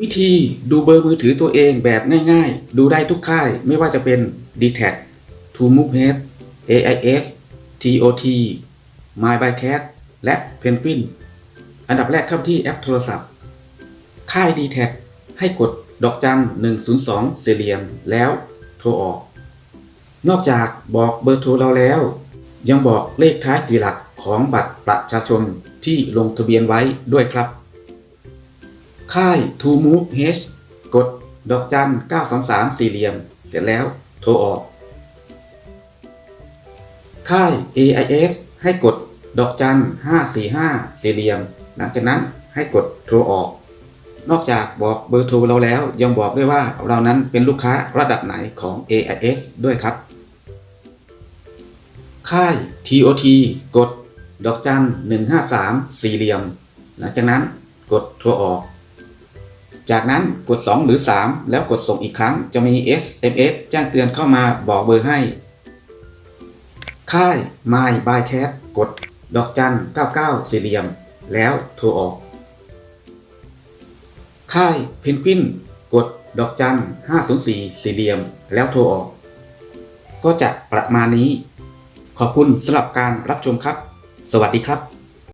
วิธีดูเบอร์มือถือตัวเองแบบง่ายๆ ดูได้ทุกค่ายไม่ว่าจะเป็น d t a c t o m o v e h e a d AIS TOT MyByCat และ Penguin อันดับแรกเข้าที่แอปโทรศัพท์ ค่าย d t a c ให้กดดอกจัน 102 เสียเหลี่ยมแล้วโทรออก นอกจากบอกเบอร์โทรเราแล้ว ยังบอกเลขท้ายสีหลักของบัตรประชาชนที่ลงทะเบียนไว้ด้วยครับ ค่าย To Move H กดดอกจัน 923 สี่เหลี่ยม เสร็จแล้วโทรออก ค่าย AIS ให้กดดอกจัน 545 สี่เหลี่ยม หลังจากนั้นให้กดโทรออก นอกจากบอกเบอร์โทรเราแล้วยังบอกด้วยว่าเรานั้นเป็นลูกค้าระดับไหนของ AIS ด้วยครับ ค่าย TOT กดดอกจัน 153 สี่เหลี่ยม หลังจากนั้นกดโทรออก จากนั้นกด 2 หรือ 3 แล้วกดส่งอีกครั้งจะมี SMS แจ้งเตือนเข้ามาบอกเบอร์ให้ ค่าย My by Cat กด ดอกจัน 99 สี่เหลี่ยม แล้วโทรออก ค่าย เพนกวิน กด ดอกจัน 504 สี่เหลี่ยม แล้วโทรออก ก็จะประมาณนี้ ขอบคุณสำหรับการรับชมครับ สวัสดีครับ